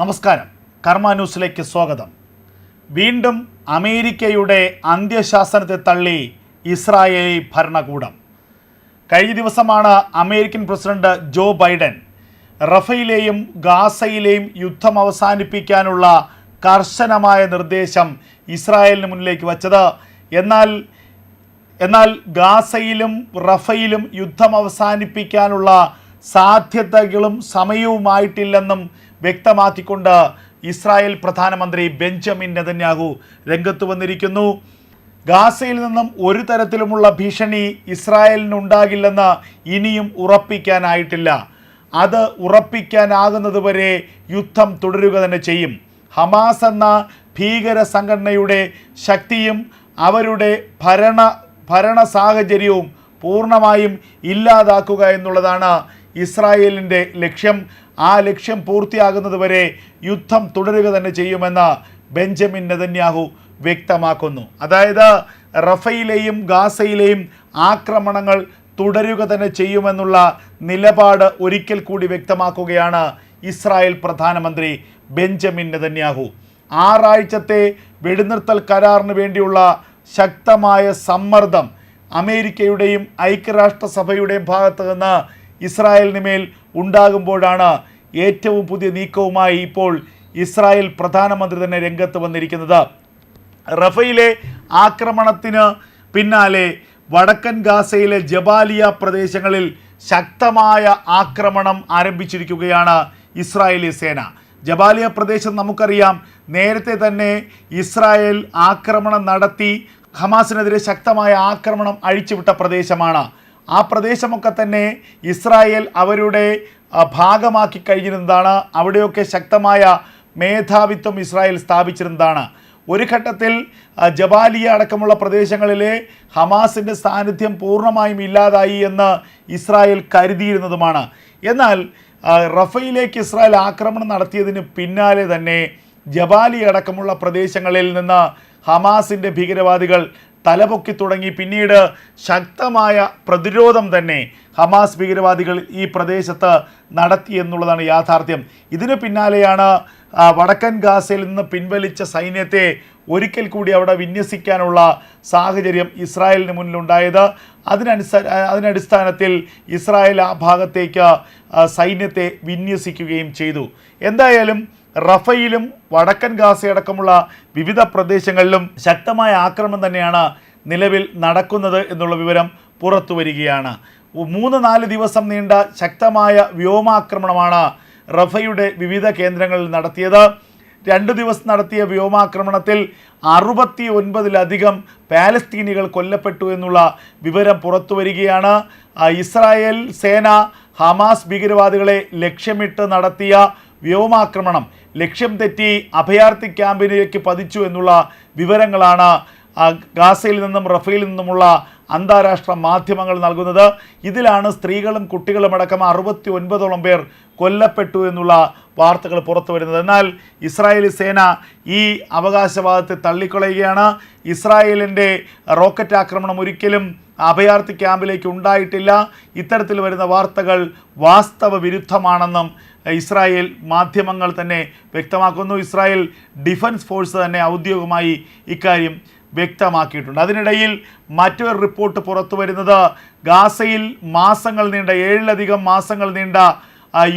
നമസ്കാരം. കർമ്മ ന്യൂസിലേക്ക് സ്വാഗതം. വീണ്ടും അമേരിക്കയുടെ അന്ത്യശാസനത്തെ തള്ളി ഇസ്രായേലി ഭരണകൂടം. കഴിഞ്ഞ ദിവസമാണ് അമേരിക്കൻ പ്രസിഡന്റ് ജോ ബൈഡൻ റഫയിലെയും ഗാസയിലെയും യുദ്ധം അവസാനിപ്പിക്കാനുള്ള കർശനമായ നിർദ്ദേശം ഇസ്രായേലിന് മുന്നിലേക്ക് വച്ചത്. എന്നാൽ എന്നാൽ ഗാസയിലും റഫയിലും യുദ്ധം അവസാനിപ്പിക്കാനുള്ള സാധ്യതകളും സമയവുമായിട്ടില്ലെന്നും വ്യക്തമാക്കിക്കൊണ്ട് ഇസ്രായേൽ പ്രധാനമന്ത്രി ബെഞ്ചമിൻ നെതന്യാഹു രംഗത്ത് വന്നിരിക്കുന്നു. ഗാസയിൽ നിന്നും ഒരു തരത്തിലുമുള്ള ഭീഷണി ഇസ്രായേലിനുണ്ടാകില്ലെന്ന് ഇനിയും ഉറപ്പിക്കാനായിട്ടില്ല. അത് ഉറപ്പിക്കാനാകുന്നതുവരെ യുദ്ധം തുടരുക തന്നെ ചെയ്യും. ഹമാസ് എന്ന ഭീകര സംഘടനയുടെ ശക്തിയും അവരുടെ ഭരണ ഭരണ സാഹചര്യവും പൂർണമായും ഇല്ലാതാക്കുക എന്നുള്ളതാണ് ഇസ്രായേലിന്റെ ലക്ഷ്യം ആ ലക്ഷ്യം പൂർത്തിയാകുന്നതുവരെ യുദ്ധം തുടരുക തന്നെ ചെയ്യുമെന്ന് ബെഞ്ചമിൻ നെതന്യാഹു വ്യക്തമാക്കുന്നു. അതായത് റഫയിലെയും ഗാസയിലെയും ആക്രമണങ്ങൾ തുടരുക തന്നെ ചെയ്യുമെന്നുള്ള നിലപാട് ഒരിക്കൽ കൂടി വ്യക്തമാക്കുകയാണ് ഇസ്രായേൽ പ്രധാനമന്ത്രി ബെഞ്ചമിൻ നെതന്യാഹു. ആറാഴ്ചത്തെ വെടിനിർത്തൽ കരാറിന് വേണ്ടിയുള്ള ശക്തമായ സമ്മർദ്ദം അമേരിക്കയുടെയും ഐക്യരാഷ്ട്രസഭയുടെയും ഭാഗത്തു നിന്ന് ഇസ്രായേലിന് മേൽ ഉണ്ടാകുമ്പോഴാണ് ഏറ്റവും പുതിയ നീക്കവുമായി ഇപ്പോൾ ഇസ്രായേൽ പ്രധാനമന്ത്രി തന്നെ രംഗത്ത് വന്നിരിക്കുന്നത്. റഫയിലെ ആക്രമണത്തിന് പിന്നാലെ വടക്കൻ ഗാസയിലെ ജബാലിയ പ്രദേശങ്ങളിൽ ശക്തമായ ആക്രമണം ആരംഭിച്ചിരിക്കുകയാണ് ഇസ്രായേലി സേന. ജബാലിയ പ്രദേശം നമുക്കറിയാം നേരത്തെ തന്നെ ഇസ്രായേൽ ആക്രമണം നടത്തി ഹമാസിനെതിരെ ശക്തമായ ആക്രമണം അഴിച്ചുവിട്ട പ്രദേശമാണ്. ആ പ്രദേശമൊക്കെ തന്നെ ഇസ്രായേൽ അവരുടെ ഭാഗമാക്കി കഴിഞ്ഞിരുന്നതാണ്. അവിടെയൊക്കെ ശക്തമായ മേധാവിത്വം ഇസ്രായേൽ സ്ഥാപിച്ചിരുന്നതാണ്. ഒരു ഘട്ടത്തിൽ ജബാലിയ അടക്കമുള്ള പ്രദേശങ്ങളിലെ ഹമാസിന്റെ സാന്നിധ്യം പൂർണമായും ഇല്ലാതായി എന്ന് ഇസ്രായേൽ കരുതിയിരുന്നതുമാണ്. എന്നാൽ റഫയിലേക്ക് ഇസ്രായേൽ ആക്രമണം നടത്തിയതിന് പിന്നാലെ തന്നെ ജബാലി അടക്കമുള്ള പ്രദേശങ്ങളിൽ നിന്ന് ഹമാസിന്റെ ഭീകരവാദികൾ തലപൊക്കി തുടങ്ങി. പിന്നീട് ശക്തമായ പ്രതിരോധം തന്നെ ഹമാസ് ഭീകരവാദികൾ ഈ പ്രദേശത്ത് നടത്തി എന്നുള്ളതാണ് യാഥാർത്ഥ്യം. ഇതിന് പിന്നാലെയാണ് വടക്കൻ ഗാസയിൽ നിന്ന് പിൻവലിച്ച സൈന്യത്തെ ഒരിക്കൽ കൂടി അവിടെ വിന്യസിക്കാനുള്ള സാഹചര്യം ഇസ്രായേലിന് മുന്നിലുണ്ടായത്. അതിനനുസ അതിനടിസ്ഥാനത്തിൽ ഇസ്രായേൽ ആ ഭാഗത്തേക്ക് സൈന്യത്തെ വിന്യസിക്കുകയും ചെയ്തു. എന്തായാലും റഫയിലും വടക്കൻ ഗാസയടക്കമുള്ള വിവിധ പ്രദേശങ്ങളിലും ശക്തമായ ആക്രമണം തന്നെയാണ് നിലവിൽ നടക്കുന്നത് എന്നുള്ള വിവരം പുറത്തു വരികയാണ്. മൂന്ന് നാല് ദിവസം നീണ്ട ശക്തമായ വ്യോമാക്രമണമാണ് റഫയുടെ വിവിധ കേന്ദ്രങ്ങളിൽ നടത്തിയത്. രണ്ട് ദിവസം നടത്തിയ വ്യോമാക്രമണത്തിൽ അറുപത്തി ഒൻപതിലധികം പാലസ്തീനികൾ കൊല്ലപ്പെട്ടു എന്നുള്ള വിവരം പുറത്തു വരികയാണ്. ഇസ്രായേൽ സേന ഹമാസ് ഭീകരവാദികളെ ലക്ഷ്യമിട്ട് നടത്തിയ വ്യോമാക്രമണം. ലക്ഷ്യം തെറ്റി അഭയാർത്ഥി ക്യാമ്പിലേക്ക് പതിച്ചു എന്നുള്ള വിവരങ്ങളാണ് ഗാസയിൽ നിന്നും റഫയിൽ നിന്നുമുള്ള അന്താരാഷ്ട്ര മാധ്യമങ്ങൾ നൽകുന്നത്. ഇതിലാണ് സ്ത്രീകളും കുട്ടികളും അടക്കം അറുപത്തി ഒൻപതോളം പേർ കൊല്ലപ്പെട്ടു എന്നുള്ള വാർത്തകൾ പുറത്തു വരുന്നത്. എന്നാൽ ഇസ്രായേലി സേന ഈ അവകാശവാദത്തെ തള്ളിക്കളയുകയാണ്. ഇസ്രായേലിന്റെ റോക്കറ്റ് ആക്രമണം ഒരിക്കലും അഭയാർത്ഥി ക്യാമ്പിലേക്ക് ഉണ്ടായിട്ടില്ല. ഇത്തരത്തിൽ വരുന്ന വാർത്തകൾ വാസ്തവ വിരുദ്ധമാണെന്നും ഇസ്രായേൽ മാധ്യമങ്ങൾ തന്നെ വ്യക്തമാക്കുന്നു. ഇസ്രായേൽ ഡിഫൻസ് ഫോഴ്സ് തന്നെ ഔദ്യോഗികമായി ഇക്കാര്യം വ്യക്തമാക്കിയിട്ടുണ്ട്. അതിനിടയിൽ മറ്റൊരു റിപ്പോർട്ട് പുറത്തു വരുന്നത്. ഗാസയിൽ മാസങ്ങൾ നീണ്ട ഏഴിലധികം മാസങ്ങൾ നീണ്ട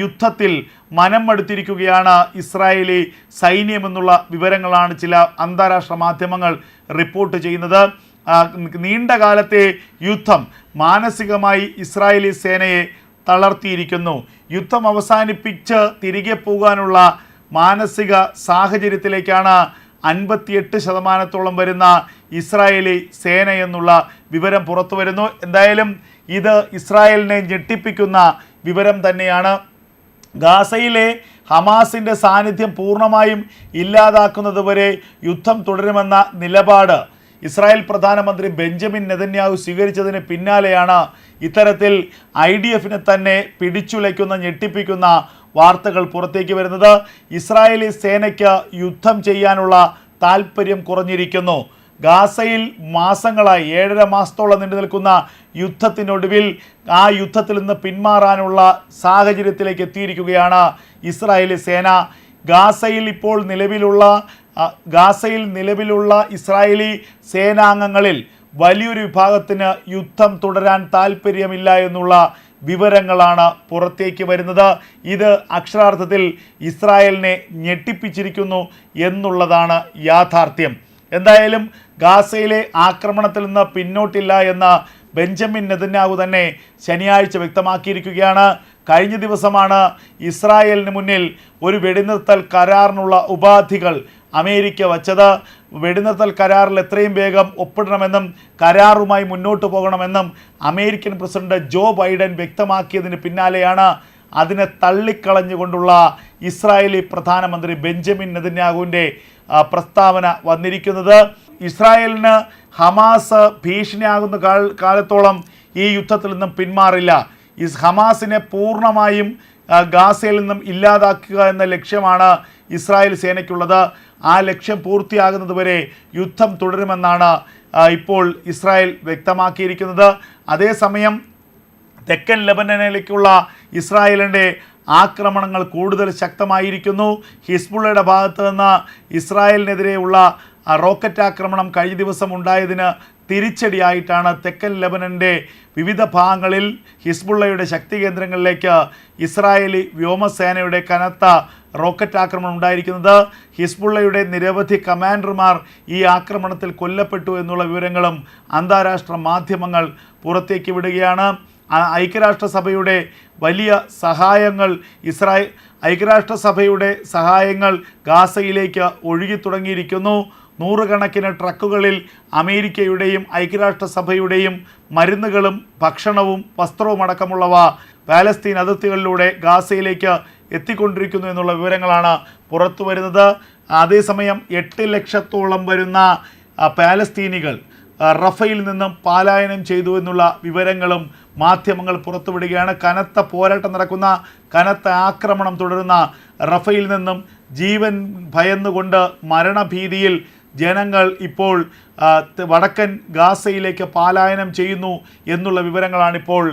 യുദ്ധത്തിൽ മനം മടുത്തിരിക്കുകയാണ് ഇസ്രായേലി സൈന്യമെന്നുള്ള വിവരങ്ങളാണ് ചില അന്താരാഷ്ട്ര മാധ്യമങ്ങൾ റിപ്പോർട്ട് ചെയ്യുന്നത്. നീണ്ടകാലത്തെ നീണ്ട കാലത്തെ യുദ്ധം മാനസികമായി ഇസ്രായേലി സേനയെ തളർത്തിയിരിക്കുന്നു. യുദ്ധം അവസാനിപ്പിച്ച് തിരികെ പോകാനുള്ള മാനസിക സാഹചര്യത്തിലേക്കാണ് അൻപത്തിയെട്ട് ശതമാനത്തോളം വരുന്ന ഇസ്രായേലി സേന എന്നുള്ള വിവരം പുറത്തു വരുന്നു എന്തായാലും ഇത് ഇസ്രായേലിനെ ഞെട്ടിപ്പിക്കുന്ന വിവരം തന്നെയാണ്. ഗാസയിലെ ഹമാസിന്റെ സാന്നിധ്യം പൂർണമായും ഇല്ലാതാക്കുന്നതുവരെ യുദ്ധം തുടരുമെന്ന നിലപാട് ഇസ്രായേൽ പ്രധാനമന്ത്രി ബെഞ്ചമിൻ നെതന്യാഹു സ്വീകരിച്ചതിന് പിന്നാലെയാണ് ഇത്തരത്തിൽ ഐ ഡി എഫിനെ തന്നെ പിടിച്ചുലയ്ക്കുന്ന ഞെട്ടിപ്പിക്കുന്ന വാർത്തകൾ പുറത്തേക്ക് വരുന്നത്. ഇസ്രായേലി സേനയ്ക്ക് യുദ്ധം ചെയ്യാനുള്ള താല്പര്യം കുറഞ്ഞിരിക്കുന്നു. ഗാസയിൽ മാസങ്ങളായി ഏഴര മാസത്തോളം നീണ്ടു നിൽക്കുന്ന യുദ്ധത്തിനൊടുവിൽ ആ യുദ്ധത്തിൽ നിന്ന് പിന്മാറാനുള്ള സാഹചര്യത്തിലേക്ക് എത്തിയിരിക്കുകയാണ് ഇസ്രായേലി സേന. ഗാസയിൽ ഇപ്പോൾ നിലവിലുള്ള ഗാസയിൽ നിലവിലുള്ള ഇസ്രായേലി സേനാംഗങ്ങളിൽ വലിയൊരു വിഭാഗത്തിന് യുദ്ധം തുടരാൻ താല്പര്യമില്ല എന്നുള്ള വിവരങ്ങളാണ് പുറത്തേക്ക് വരുന്നത്. ഇത് അക്ഷരാർത്ഥത്തിൽ ഇസ്രായേലിനെ ഞെട്ടിപ്പിച്ചിരിക്കുന്നു എന്നുള്ളതാണ് യാഥാർത്ഥ്യം. എന്തായാലും ഗാസയിലെ ആക്രമണത്തിൽ നിന്ന് പിന്നോട്ടില്ല എന്ന് ബെഞ്ചമിൻ നെതന്യാഹു തന്നെ ശനിയാഴ്ച വ്യക്തമാക്കിയിരിക്കുകയാണ്. കഴിഞ്ഞ ദിവസമാണ് ഇസ്രായേലിന് മുന്നിൽ ഒരു വെടിനിർത്തൽ കരാറിനുള്ള ഉപാധികൾ അമേരിക്ക വച്ചത്. വെടിനിർത്തൽ കരാറിൽ എത്രയും വേഗം ഒപ്പിടണമെന്നും കരാറുമായി മുന്നോട്ട് പോകണമെന്നും അമേരിക്കൻ പ്രസിഡന്റ് ജോ ബൈഡൻ വ്യക്തമാക്കിയതിന് പിന്നാലെയാണ് അതിനെ തള്ളിക്കളഞ്ഞുകൊണ്ടുള്ള ഇസ്രായേലി പ്രധാനമന്ത്രി ബെഞ്ചമിൻ നെതന്യാഹുവിന്റെ പ്രസ്താവന വന്നിരിക്കുന്നത്. ഇസ്രായേലിന് ഹമാസ് ഭീഷണിയാകുന്ന കാലത്തോളം ഈ യുദ്ധത്തിൽ നിന്നും പിന്മാറില്ല. ഇസ് ഹമാസിനെ പൂർണമായും ഗാസയിൽ നിന്നും ഇല്ലാതാക്കുക എന്ന ലക്ഷ്യമാണ് ഇസ്രായേൽ സേനയ്ക്കുള്ളത്. ആ ലക്ഷ്യം പൂർത്തിയാകുന്നതുവരെ യുദ്ധം തുടരുമെന്നാണ് ഇപ്പോൾ ഇസ്രായേൽ വ്യക്തമാക്കിയിരിക്കുന്നത്. അതേസമയം തെക്കൻ ലബനനിലേക്കുള്ള ഇസ്രായേലിന്റെ ആക്രമണങ്ങൾ കൂടുതൽ ശക്തമായിരിക്കുന്നു. ഹിസ്ബുള്ളയുടെ ഭാഗത്ത് നിന്ന് ഇസ്രായേലിനെതിരെയുള്ള റോക്കറ്റ് ആക്രമണം കഴിഞ്ഞ ദിവസം ഉണ്ടായതിന് തിരിച്ചടിയായിട്ടാണ് തെക്കൻ ലെബനന്റെ വിവിധ ഭാഗങ്ങളിൽ ഹിസ്ബുള്ളയുടെ ശക്തി കേന്ദ്രങ്ങളിലേക്ക് ഇസ്രായേലി വ്യോമസേനയുടെ കനത്ത റോക്കറ്റ് ആക്രമണം ഉണ്ടായിരിക്കുന്നത്. ഹിസ്ബുള്ളയുടെ നിരവധി കമാൻഡർമാർ ഈ ആക്രമണത്തിൽ കൊല്ലപ്പെട്ടു എന്നുള്ള വിവരങ്ങളും അന്താരാഷ്ട്ര മാധ്യമങ്ങൾ പുറത്തേക്ക് വിടുകയാണ്. ഐക്യരാഷ്ട്രസഭയുടെ വലിയ സഹായങ്ങൾ ഇസ്രായേൽ ഐക്യരാഷ്ട്രസഭയുടെ സഹായങ്ങൾ ഗാസയിലേക്ക് ഒഴുകി തുടങ്ങിയിരിക്കുന്നു. നൂറുകണക്കിന് ട്രക്കുകളിൽ അമേരിക്കയുടെയും ഐക്യരാഷ്ട്രസഭയുടെയും മരുന്നുകളും ഭക്ഷണവും വസ്ത്രവും അടക്കമുള്ളവ പാലസ്തീൻ അതിർത്തികളിലൂടെ ഗാസയിലേക്ക് എത്തിക്കൊണ്ടിരിക്കുന്നു എന്നുള്ള വിവരങ്ങളാണ് പുറത്തു വരുന്നത്. അതേസമയം എട്ട് ലക്ഷത്തോളം വരുന്ന പാലസ്തീനികൾ റഫയിൽ നിന്നും പാലായനം ചെയ്തു എന്നുള്ള വിവരങ്ങളും മാധ്യമങ്ങൾ പുറത്തുവിടുകയാണ്. കനത്ത പോരാട്ടം നടക്കുന്ന കനത്ത ആക്രമണം തുടരുന്ന റഫയിൽ നിന്നും ജീവൻ ഭയന്നുകൊണ്ട് മരണഭീതിയിൽ ജനങ്ങൾ ഇപ്പോൾ വടക്കൻ ഗാസയിലേക്ക് പാലായനം ചെയ്യുന്നു എന്നുള്ള വിവരങ്ങളാണ് ഇപ്പോൾ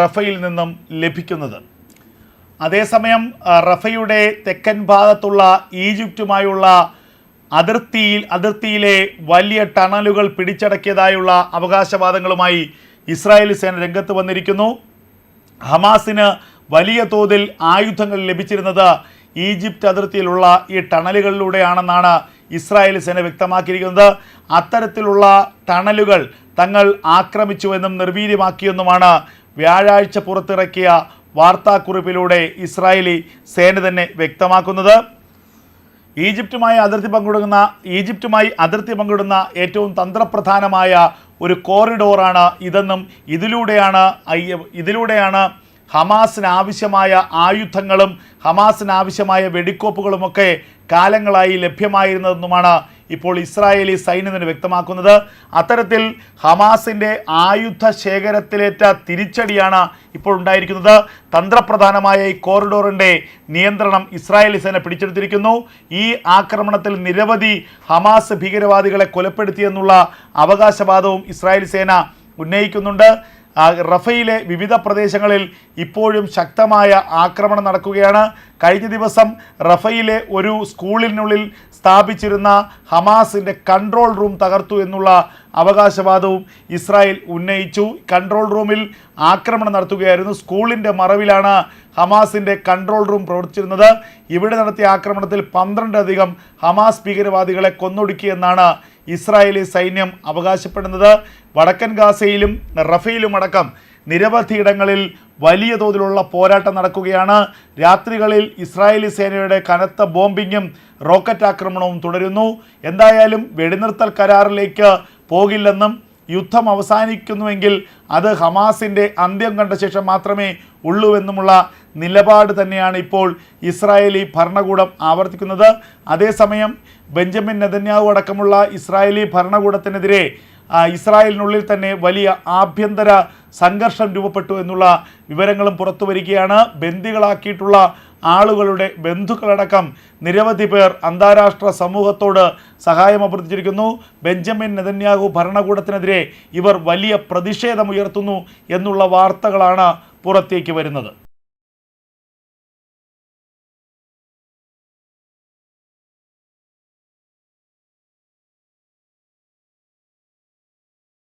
റഫയിൽ നിന്നും ലഭിക്കുന്നത്. അതേസമയം റഫയുടെ തെക്കൻ ഭാഗത്തുള്ള ഈജിപ്തുമായുള്ള അതിർത്തിയിൽ അതിർത്തിയിലെ വലിയ ടണലുകൾ പിടിച്ചടക്കിയതായുള്ള അവകാശവാദങ്ങളുമായി ഇസ്രായേൽ സേന രംഗത്ത് വന്നിരിക്കുന്നു. ഹമാസിന് വലിയ തോതിൽ ആയുധങ്ങൾ ലഭിച്ചിരുന്നത് ഈജിപ്ത് അതിർത്തിയിലുള്ള ഈ ടണലുകളിലൂടെയാണെന്നാണ് ഇസ്രായേൽ സേന വ്യക്തമാക്കിയിരിക്കുന്നത് അത്തരത്തിലുള്ള തണലുകൾ തങ്ങൾ ആക്രമിച്ചുവെന്നും നിർവീര്യമാക്കിയെന്നുമാണ് വ്യാഴാഴ്ച പുറത്തിറക്കിയ വാർത്താക്കുറിപ്പിലൂടെ ഇസ്രായേലി സേന തന്നെ വ്യക്തമാക്കുന്നത്. ഈജിപ്തുമായി അതിർത്തി പങ്കിടുന്ന ഈജിപ്തുമായി അതിർത്തി പങ്കിടുന്ന ഏറ്റവും തന്ത്രപ്രധാനമായ ഒരു കോറിഡോറാണ് ഇതെന്നും ഇതിലൂടെയാണ് ഇതിലൂടെയാണ് ഹമാസിന് ആവശ്യമായ ആയുധങ്ങളും ഹമാസിന് ആവശ്യമായ വെടിക്കോപ്പുകളുമൊക്കെ കാലങ്ങളായി ലഭ്യമായിരുന്നതെന്നുമാണ് ഇപ്പോൾ ഇസ്രായേലി സൈന്യത്തിന് വ്യക്തമാക്കുന്നത്. അത്തരത്തിൽ ഹമാസിന്റെ ആയുധ ശേഖരത്തിലേറ്റ തിരിച്ചടിയാണ് ഇപ്പോൾ ഉണ്ടായിരിക്കുന്നത്. തന്ത്രപ്രധാനമായ ഈ കോറിഡോറിന്റെ നിയന്ത്രണം ഇസ്രായേലി സേന പിടിച്ചെടുത്തിരിക്കുന്നു. ഈ ആക്രമണത്തിൽ നിരവധി ഹമാസ് ഭീകരവാദികളെ കൊലപ്പെടുത്തിയെന്നുള്ള അവകാശവാദവും ഇസ്രായേലി സേന ഉന്നയിക്കുന്നുണ്ട്. റഫയിലെ വിവിധ പ്രദേശങ്ങളിൽ ഇപ്പോഴും ശക്തമായ ആക്രമണം നടക്കുകയാണ്. കഴിഞ്ഞ ദിവസം റഫയിലെ ഒരു സ്കൂളിനുള്ളിൽ സ്ഥാപിച്ചിരുന്ന ഹമാസിന്റെ കൺട്രോൾ റൂം തകർത്തു എന്നുള്ള അവകാശവാദവും ഇസ്രായേൽ ഉന്നയിച്ചു. കൺട്രോൾ റൂമിൽ ആക്രമണം നടത്തുകയായിരുന്നു. സ്കൂളിന്റെ മറവിലാണ് ഹമാസിന്റെ കൺട്രോൾ റൂം പ്രവർത്തിച്ചിരുന്നത്. ഇവിടെ നടത്തിയ ആക്രമണത്തിൽ പന്ത്രണ്ടധികം ഹമാസ് ഭീകരവാദികളെ കൊന്നൊടുക്കിയെന്നാണ് ഇസ്രായേലി സൈന്യം അവകാശപ്പെടുന്നത് വടക്കൻ ഗാസയിലും റഫയിലുമടക്കം നിരവധിയിടങ്ങളിൽ വലിയ തോതിലുള്ള പോരാട്ടം നടക്കുകയാണ്. രാത്രികളിൽ ഇസ്രായേലി സേനയുടെ കനത്ത ബോംബിങ്ങും റോക്കറ്റ് ആക്രമണവും തുടരുന്നു. എന്തായാലും വെടിനിർത്തൽ കരാറിലേക്ക് പോകില്ലെന്നും യുദ്ധം അവസാനിക്കുന്നുവെങ്കിൽ അത് ഹമാസിന്റെ അന്ത്യം കണ്ട ശേഷം മാത്രമേ ഉള്ളൂവെന്നുമുള്ള നിലപാട് തന്നെയാണ് ഇപ്പോൾ ഇസ്രായേലി ഭരണകൂടം ആവർത്തിക്കുന്നത്. അതേസമയം ബെഞ്ചമിൻ നെതന്യാഹു അടക്കമുള്ള ഇസ്രായേലി ഭരണകൂടത്തിനെതിരെ ഇസ്രായേലിനുള്ളിൽ തന്നെ വലിയ ആഭ്യന്തര സംഘർഷം രൂപപ്പെട്ടു എന്നുള്ള വിവരങ്ങളും പുറത്തു വരികയാണ്. ബന്ദികളാക്കിയിട്ടുള്ള ആളുകളുടെ ബന്ധുക്കളടക്കം നിരവധി പേർ അന്താരാഷ്ട്ര സമൂഹത്തോട് സഹായം അഭ്യർത്ഥിച്ചിരിക്കുന്നു. ബെഞ്ചമിൻ നെതന്യാഹു ഭരണകൂടത്തിനെതിരെ ഇവർ വലിയ പ്രതിഷേധമുയർത്തുന്നു എന്നുള്ള വാർത്തകളാണ് പുറത്തേക്ക് വരുന്നത്.